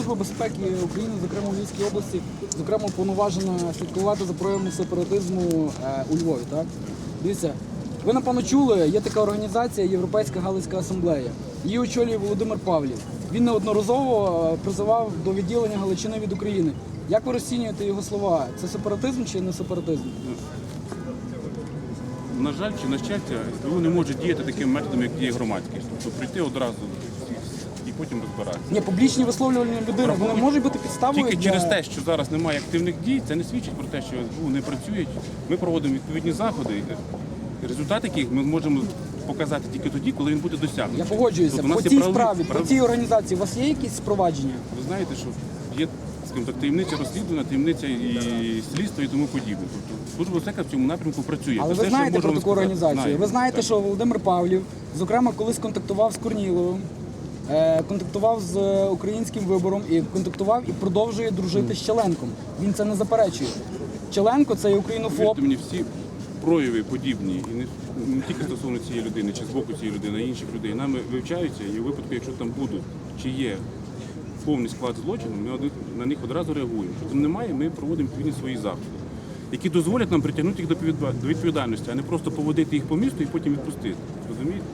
Служба безпеки України, зокрема у Львівській області, зокрема повноважена слідкувати за проявами сепаратизму е, у Львові. Так? Дивіться, ви напевно чули, є така організація Європейська Галицька асамблея. Її очолює Володимир Павлів. Він неодноразово е, призивав до відділення Галичини від України. Як ви розцінюєте його слова? Це сепаратизм чи не сепаратизм? На жаль чи на щастя, СБУ не може діяти таким методом, як діє громадськість. Тобто прийти одразу потім розбиратися. Ні, публічні висловлювання людини вони можуть бути підставою Тільки для... через те, що зараз немає активних дій, це не свідчить про те, що СБУ не працюють. Ми проводимо відповідні заходи, і результат яких ми можемо показати тільки тоді, коли він буде досягнутий. Я погоджуюся. Тобто По цій правові- справі, по цій організації у вас є якісь спровадження? Ви знаєте, що є скажімо так, таємниця розслідування, таємниця і слідства і тому подібне. Тобто служба безпеки в цьому напрямку працює. Але Це ви все, знаєте про таку сказати. організацію. Знаю. Ви знаєте, Так. що Володимир Павлів, зокрема, колись контактував з Корніловим, контактував з е, українським вибором і контактував і продовжує дружити з Челенком. Він це не заперечує. Челенко це є українофоб. Повірте мені, всі прояви подібні, і не, не тільки стосовно цієї людини, чи з боку цієї людини, а інших людей, нами вивчаються, і у випадку, якщо там будуть чи є повний склад злочину, ми на них одразу реагуємо. Якщо там немає, ми проводимо відповідні свої заходи, які дозволять нам притягнути їх до відповідальності, а не просто поводити їх по місту і потім відпустити. Розумієте?